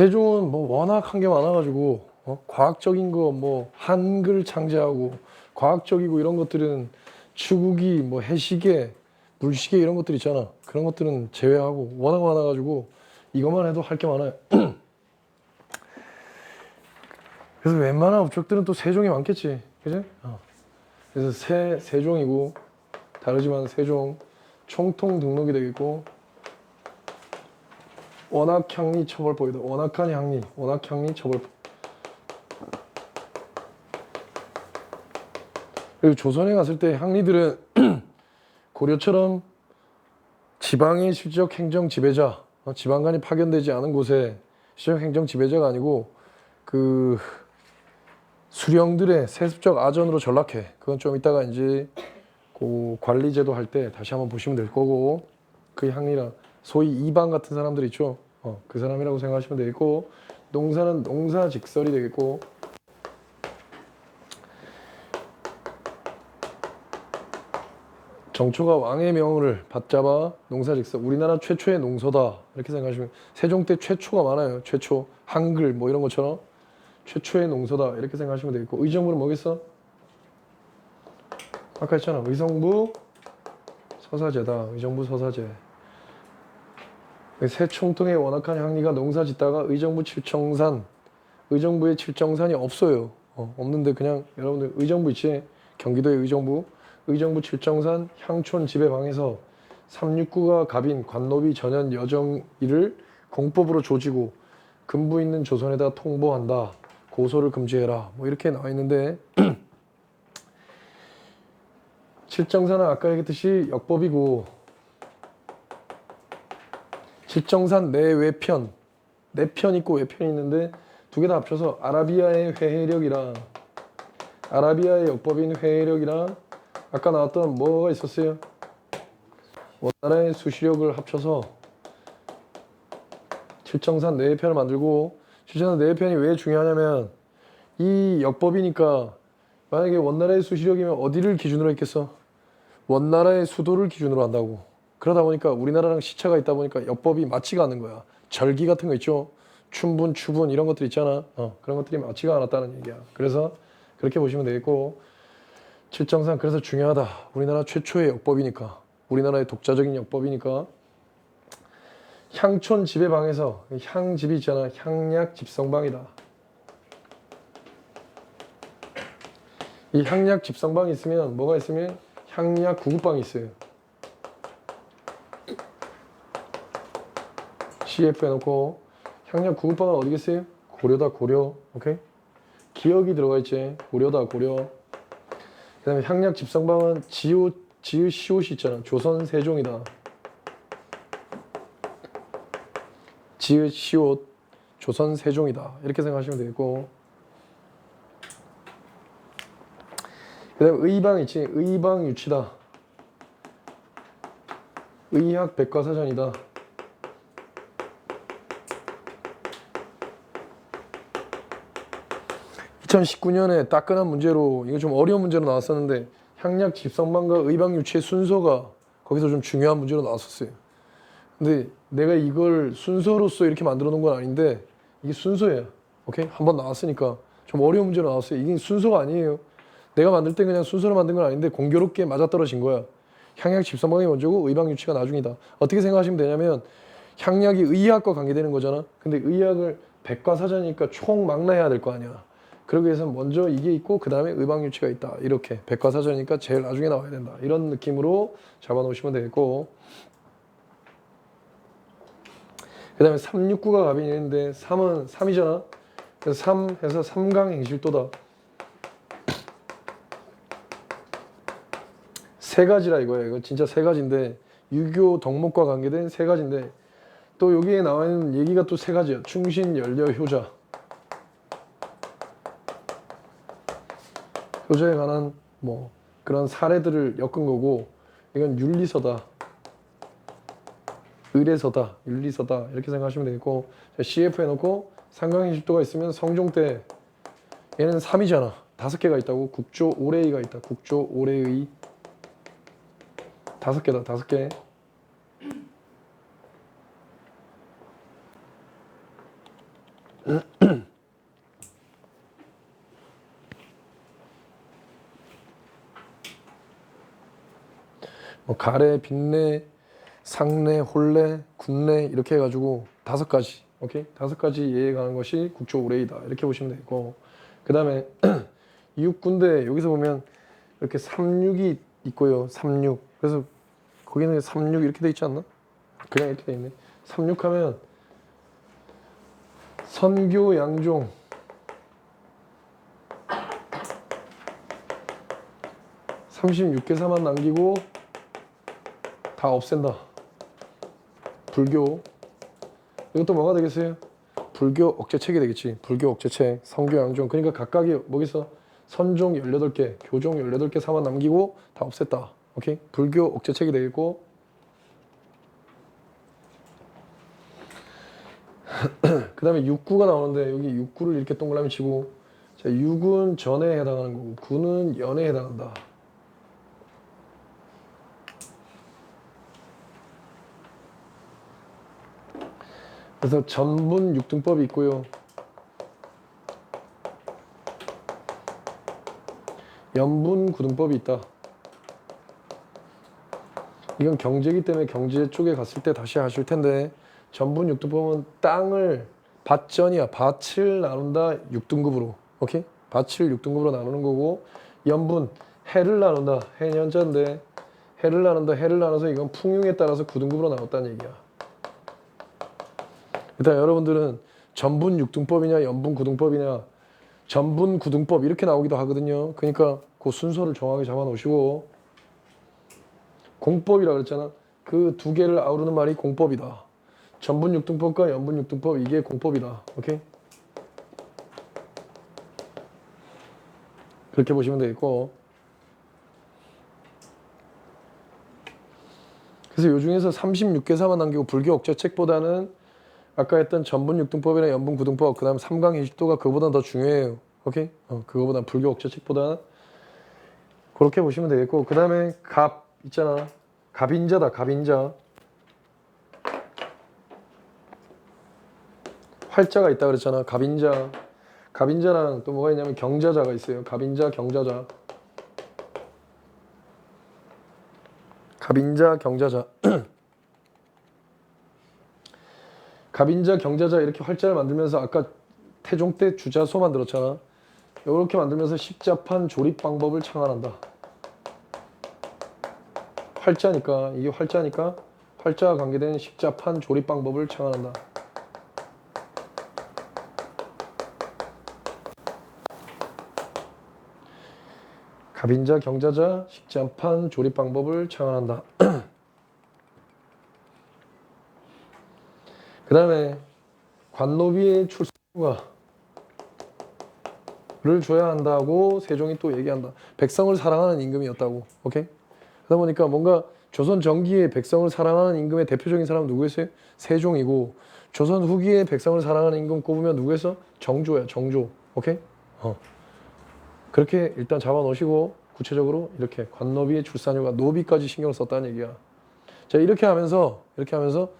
세종은 뭐 워낙 한 게 많아가지고 어? 과학적인 거 뭐 한글 창제하고 과학적이고 이런 것들은 추구기 뭐 해시계 물시계 이런 것들 있잖아 그런 것들은 제외하고 워낙 많아가지고 이것만 해도 할 게 많아요 그래서 웬만한 업적들은 또 세종이 많겠지 그지? 어. 그래서 세, 세종이고 다르지만 세종 총통 등록이 되겠고 원학향리 처벌법이다. 원학한 향리, 원학향리 처벌법. 그리고 조선에 갔을 때 향리들은 고려처럼 지방의 실적 행정 지배자, 어, 지방간이 파견되지 않은 곳에 실적 행정 지배자가 아니고 그 수령들의 세습적 아전으로 전락해. 그건 좀 이따가 이제 그 관리제도 할 때 다시 한번 보시면 될 거고 그 향리라 소위 이방 같은 사람들 있죠. 어, 그 사람이라고 생각하시면 되겠고 농사는 농사 직설이 되겠고. 정초가 왕의 명을 받잡아 농사 직설 우리나라 최초의 농서다. 이렇게 생각하시면 세종 때 최초가 많아요. 최초 한글 뭐 이런 것처럼. 최초의 농서다. 이렇게 생각하시면 되겠고. 의정부는 뭐겠어? 아까 했잖아. 의성부 서사제다. 의정부 서사제 새 총통의 원악한 향리가 농사 짓다가 의정부 칠정산 의정부에 칠정산이 없어요. 어, 없는데 그냥 여러분들 의정부 있지? 경기도의 의정부. 의정부 칠정산 향촌 지배방에서 369가 갑인 관노비 전현 여정일을 공법으로 조지고 근부 있는 조선에다 통보한다. 고소를 금지해라. 뭐 이렇게 나와 있는데 칠정산은 아까 얘기했듯이 역법이고 칠정산 내외편 내편 있고 외편 있는데 두 개 다 합쳐서 아라비아의 회해력이랑 아라비아의 역법인 회해력이랑 아까 나왔던 뭐가 있었어요? 원나라의 수시력을 합쳐서 칠정산 내외편을 만들고 칠정산 내외편이 왜 중요하냐면 이 역법이니까 만약에 원나라의 수시력이면 어디를 기준으로 했겠어? 원나라의 수도를 기준으로 한다고. 그러다 보니까 우리나라랑 시차가 있다 보니까 역법이 맞지가 않는 거야. 절기 같은 거 있죠. 춘분, 추분 이런 것들 있잖아. 어, 그런 것들이 맞지가 않았다는 얘기야. 그래서 그렇게 보시면 되겠고 칠정산 그래서 중요하다. 우리나라 최초의 역법이니까 우리나라의 독자적인 역법이니까 향촌 지배방에서 향집이 있잖아. 향약 집성방이다. 이 향약 집성방이 있으면 뭐가 있으면 향약 구급방이 있어요. CF 해놓고 향약 구급방은 어디겠어요? 고려다 고려. 오케이? 기억이 들어가 있지. 고려다 고려. 그 다음에 향약 집성방은 지읒 지읒 시옷이 있잖아. 조선 세종이다. 지읒 시옷 조선 세종이다. 이렇게 생각하시면 되겠고. 그 다음 의방 있지. 의방 유치다. 의학 백과사전이다. (2019년에) 따끈한 문제로 이거 좀 어려운 문제로 나왔었는데 향약 집성방과 의방 유치의 순서가 거기서 좀 중요한 문제로 나왔었어요 근데 내가 이걸 순서로서 이렇게 만들어 놓은 건 아닌데 이게 순서예요 오케이 한번 나왔으니까 좀 어려운 문제로 나왔어요 이게 순서가 아니에요 내가 만들 때 그냥 순서로 만든 건 아닌데 공교롭게 맞아떨어진 거야. 향약 집성방이 먼저고 의방 유치가 나중이다. 어떻게 생각하시면 되냐면 향약이 의학과 관계되는 거잖아. 근데 의학을 백과사전이니까 총망라해야 될 거 아니야. 그러기 위해서 먼저 이게 있고 그 다음에 의방 유치가 있다. 이렇게 백과사전이니까 제일 나중에 나와야 된다. 이런 느낌으로 잡아놓으시면 되겠고 그 다음에 369가 갑이 있는데 3은 3이잖아. 그래서 3 해서 삼강행실도다. 세 가지라 이거예요. 이거 진짜 세 가지인데 유교 덕목과 관계된 세 가지인데 또 여기에 나와 있는 얘기가 또 세 가지야. 충신, 연려, 효자. 효자에 관한 뭐 그런 사례들을 엮은 거고 이건 윤리서다. 의례서다. 윤리서다. 이렇게 생각하시면 되겠고 CF 해놓고 상강인식도가 있으면 성종 때 얘는 3이잖아. 다섯 개가 있다고 국조 오래의가 있다. 국조 오래의 다섯 개다 다섯 개뭐 가래, 빈내, 상내, 혼내, 군내 이렇게 해가지고 다섯 가지, 오케이? 다섯 가지 예에 가는 것이 국조 우레이다 이렇게 보시면 되고 그 다음에 이육군데 여기서 보면 이렇게 삼육이 있고요, 삼육. 그래서 거기는 삼육 이렇게 돼 있지 않나? 그냥 이렇게 돼 있네. 삼육하면 선교 양종 삼십육 개사만 남기고 다 없앤다. 불교. 이것도 뭐가 되겠어요? 불교 억제책이 되겠지. 불교 억제책, 성교 양종. 그러니까 각각이 뭐겠어? 선종 18개, 교종 18개 사만 남기고 다 없앴다. 오케이? 불교 억제책이 되겠고 그 다음에 육구가 나오는데 여기 육구를 이렇게 동그라미 치고 자, 육은 전에 해당하는 거고 구는 연에 해당한다. 그래서 전분 육등법이 있고요. 연분 구등법이 있다. 이건 경제기 때문에 경제 쪽에 갔을 때 다시 하실 텐데 전분 육등법은 땅을 밭전이야. 밭을 나눈다 6등급으로. 오케이? 밭을 6등급으로 나누는 거고 연분 해를 나눈다. 해년자인데 해를 나눈다. 해를 나눠서 이건 풍융에 따라서 9등급으로 나눴다는 얘기야. 일단 여러분들은 전분 6등법이냐 연분 9등법이냐 전분 9등법 이렇게 나오기도 하거든요. 그러니까 그 순서를 정확히 잡아 놓으시고 공법이라 그랬잖아. 그 두 개를 아우르는 말이 공법이다. 전분 6등법과 연분 6등법 이게 공법이다. 오케이? 그렇게 보시면 되겠고 그래서 요 중에서 36개사만 남기고 불교 억제책보다는 아까 했던 전분 6등법이나 연분 9등법 그 다음 삼강 일도가 그거보다 더 중요해요. 오케이? 어, 그거보다 불교 억제책보다 그렇게 보시면 되겠고 그 다음에 갑 있잖아. 갑인자다. 갑인자. 활자가 있다 그랬잖아. 갑인자. 갑인자랑 또 뭐가 있냐면 경자자가 있어요. 갑인자, 경자자. 갑인자, 경자자. 갑인자, 경자자 이렇게 활자를 만들면서 아까 태종 때 주자소 만들었잖아. 이렇게 만들면서 십자판 조립 방법을 창안한다. 활자니까 이게 활자니까 활자와 관계된 십자판 조립 방법을 창안한다. 갑인자, 경자자, 십자판 조립 방법을 창안한다. 그 다음에 관노비의 출생과 를 줘야 한다고 세종이 또 얘기한다. 백성을 사랑하는 임금이었다고. 오케이? 그러다 보니까 뭔가 조선 전기의 백성을 사랑하는 임금의 대표적인 사람은 누구였어요? 세종이고 조선 후기의 백성을 사랑하는 임금 꼽으면 누구였어? 정조야. 정조. 오케이? 어. 그렇게 일단 잡아 놓으시고 구체적으로 이렇게 관노비의 출산료가 노비까지 신경을 썼다는 얘기야. 자 이렇게 하면서 이렇게 하면서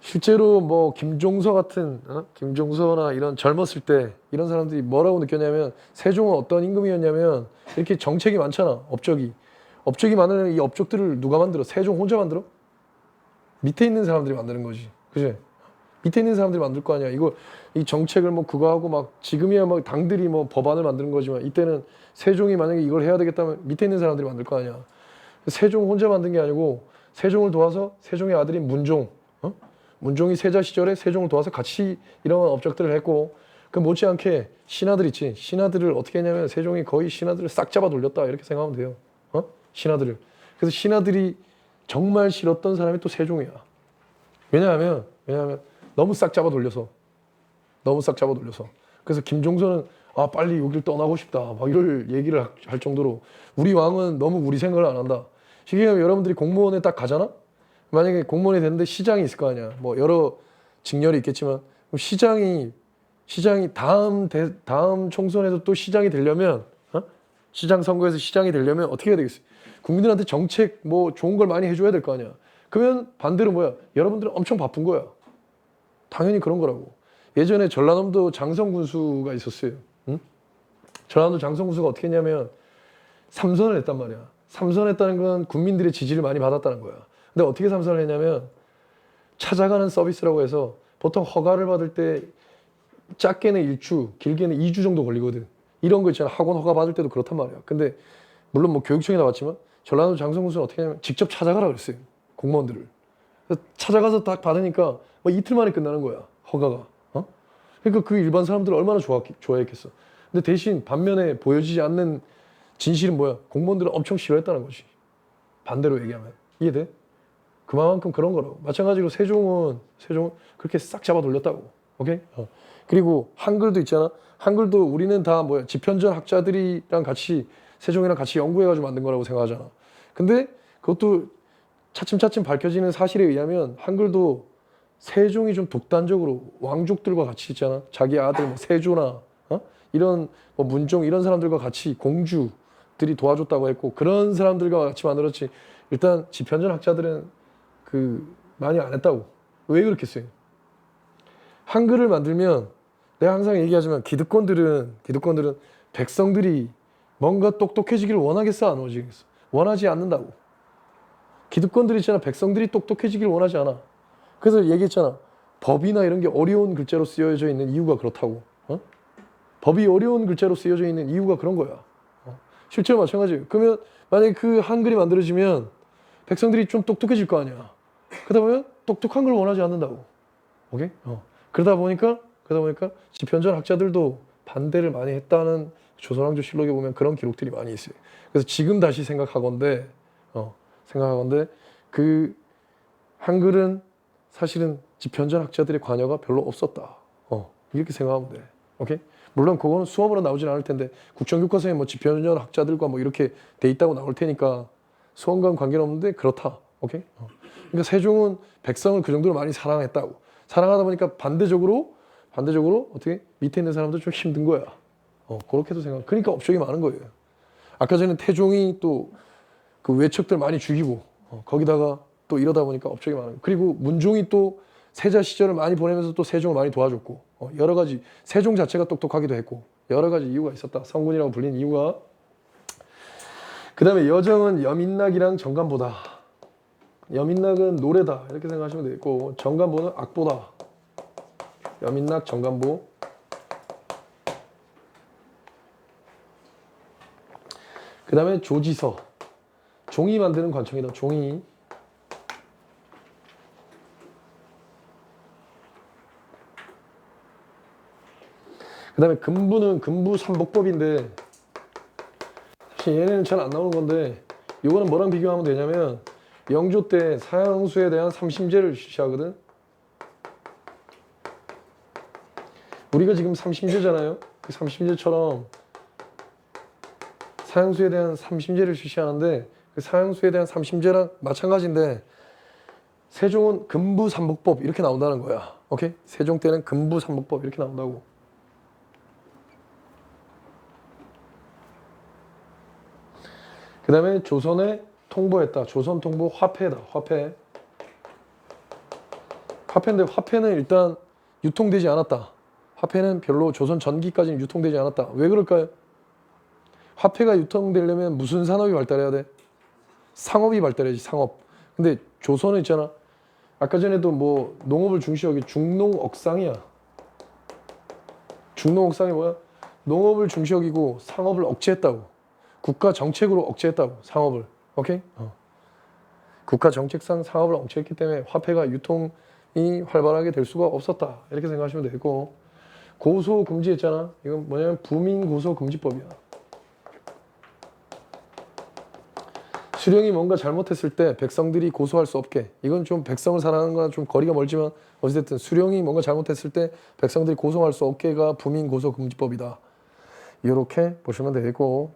실제로 뭐 김종서 같은 어? 김종서나 이런 젊었을 때 이런 사람들이 뭐라고 느꼈냐면 세종은 어떤 임금이었냐면 이렇게 정책이 많잖아 업적이. 업적이 많은 이 업적들을 누가 만들어? 세종 혼자 만들어? 밑에 있는 사람들이 만드는 거지. 그지? 밑에 있는 사람들이 만들 거 아니야. 이거 이 정책을 뭐 그거 하고 막 지금이야 막 당들이 뭐 법안을 만드는 거지만 이때는 세종이 만약에 이걸 해야 되겠다면 밑에 있는 사람들이 만들 거 아니야. 세종 혼자 만든 게 아니고 세종을 도와서 세종의 아들인 문종 어? 문종이 세자 시절에 세종을 도와서 같이 이런 업적들을 했고 그 못지않게 신하들 있지. 신하들을 어떻게 했냐면 세종이 거의 신하들을 싹 잡아 돌렸다. 이렇게 생각하면 돼요. 어? 신하들을. 그래서 신하들이 정말 싫었던 사람이 또 세종이야. 왜냐하면 왜냐하면 너무 싹 잡아 돌려서. 너무 싹 잡아 돌려서. 그래서 김종서는 아 빨리 여기를 떠나고 싶다. 막 이럴 얘기를 할 정도로 우리 왕은 너무 우리 생각을 안 한다. 얘기하면 여러분들이 공무원에 딱 가잖아 만약에 공무원이 됐는데 시장이 있을 거 아니야. 뭐 여러 직렬이 있겠지만 시장이 시장이 다음 대, 다음 총선에도 또 시장이 되려면 어? 시장 선거에서 시장이 되려면 어떻게 해야 되겠어요? 국민들한테 정책 뭐 좋은 걸 많이 해줘야 될 거 아니야. 그러면 반대로 뭐야? 여러분들은 엄청 바쁜 거야. 당연히 그런 거라고. 예전에 전라남도 장성군수가 있었어요. 응? 전라남도 장성군수가 어떻게 했냐면 삼선을 했단 말이야. 삼선했다는 건 국민들의 지지를 많이 받았다는 거야. 근데 어떻게 삼선을 했냐면 찾아가는 서비스라고 해서 보통 허가를 받을 때 작게는 일주, 길게는 2주 정도 걸리거든. 이런 거 있잖아. 학원 허가 받을 때도 그렇단 말이야. 근데 물론 뭐 교육청이 나왔지만 전라도 장성군수는 어떻게 하냐면 직접 찾아가라 그랬어요. 공무원들을. 찾아가서 딱 받으니까 뭐 이틀 만에 끝나는 거야. 허가가. 어? 그러니까 그 일반 사람들 얼마나 좋아, 좋아했겠어. 근데 대신 반면에 보여지지 않는 진실은 뭐야? 공무원들은 엄청 싫어했다는 거지. 반대로 얘기하면. 이해돼? 그만큼 그런 거라고. 마찬가지로 세종은 세종은 그렇게 싹 잡아 돌렸다고. 오케이? 어. 그리고 한글도 있잖아. 한글도 우리는 다 뭐야 지편전 학자들이랑 같이 세종이랑 같이 연구해가지고 만든 거라고 생각하잖아. 근데 그것도 차츰차츰 밝혀지는 사실에 의하면 한글도 세종이 좀 독단적으로 왕족들과 같이 있잖아. 자기 아들 뭐 세조나 어? 이런 뭐 문종 이런 사람들과 같이 공주들이 도와줬다고 했고 그런 사람들과 같이 만들었지. 일단 지편전 학자들은 그 많이 안 했다고. 왜 그렇겠어요? 한글을 만들면 내가 항상 얘기하지만 기득권들은 기득권들은 백성들이 뭔가 똑똑해지기를 원하겠어 안 원하겠어? 원하지 않는다고. 기득권들이 있잖아 백성들이 똑똑해지기를 원하지 않아. 그래서 얘기했잖아 법이나 이런 게 어려운 글자로 쓰여져 있는 이유가 그렇다고. 어? 법이 어려운 글자로 쓰여져 있는 이유가 그런 거야. 어? 실제로 마찬가지예요. 그러면 만약에 그 한글이 만들어지면 백성들이 좀 똑똑해질 거 아니야. 그러다 보면 똑똑한 걸 원하지 않는다고. 오케이? 어. 그러다 보니까 그러다 보니까 지편전 학자들도 반대를 많이 했다는 조선왕조 실록에 보면 그런 기록들이 많이 있어요. 그래서 지금 다시 생각하건데 어, 생각하건데 그 한글은 사실은 지편전 학자들의 관여가 별로 없었다. 어, 이렇게 생각하면 돼. 오케이? 물론 그거는 수업으로 나오진 않을 텐데 국정교과서에 뭐 지편전 학자들과 뭐 이렇게 돼 있다고 나올 테니까 수험과는 관계는 없는데 그렇다. 오케이? 어. 그러니까 세종은 백성을 그 정도로 많이 사랑했다고. 사랑하다 보니까 반대적으로 반대적으로 어떻게 밑에 있는 사람도 좀 힘든 거야. 어, 그렇게도 생각. 그러니까 업적이 많은 거예요. 아까 전에 태종이 또 그 외척들 많이 죽이고 어, 거기다가 또 이러다 보니까 업적이 많은. 그리고 문종이 또 세자 시절을 많이 보내면서 또 세종을 많이 도와줬고 어, 여러 가지 세종 자체가 똑똑하기도 했고 여러 가지 이유가 있었다. 성군이라고 불린 이유가 그 다음에 여정은 여민낙이랑 정감보다 여민낙은 노래다. 이렇게 생각하시면 되겠고 정감보는 악보다. 여민낙 정감보. 그 다음에 조지서. 종이 만드는 관청이다. 종이. 그 다음에 금부는 금부 삼복법인데 사실 얘네는 잘 안 나오는 건데 요거는 뭐랑 비교하면 되냐면 영조 때 사형수에 대한 삼심제를 실시하거든. 우리가 지금 삼심제잖아요. 그 삼심제처럼 사형수에 대한 삼심제를 실시하는데 그 사형수에 대한 삼심제랑 마찬가지인데 세종은 금부 삼복법 이렇게 나온다는 거야. 오케이? 세종 때는 금부 삼복법 이렇게 나온다고. 그 다음에 조선에 통보했다. 조선 통보 화폐다. 화폐. 화폐인데 화폐는 일단 유통되지 않았다. 화폐는 별로 조선 전기까지는 유통되지 않았다. 왜 그럴까요? 화폐가 유통되려면 무슨 산업이 발달해야 돼? 상업이 발달해야지 상업. 근데 조선은 있잖아. 아까 전에도 뭐 농업을 중시하기 중농억상이야. 중농억상이 뭐야? 농업을 중시하기고 상업을 억제했다고. 국가 정책으로 억제했다고 상업을 오케이? 어. 국가 정책상 상업을 억제했기 때문에 화폐가 유통이 활발하게 될 수가 없었다. 이렇게 생각하시면 되고. 고소 금지했잖아. 이건 뭐냐면 부민 고소 금지법이야. 수령이 뭔가 잘못했을 때 백성들이 고소할 수 없게. 이건 좀 백성을 사랑하는 거랑 좀 거리가 멀지만 어찌됐든 수령이 뭔가 잘못했을 때 백성들이 고소할 수 없게가 부민 고소 금지법이다. 이렇게 보시면 되겠고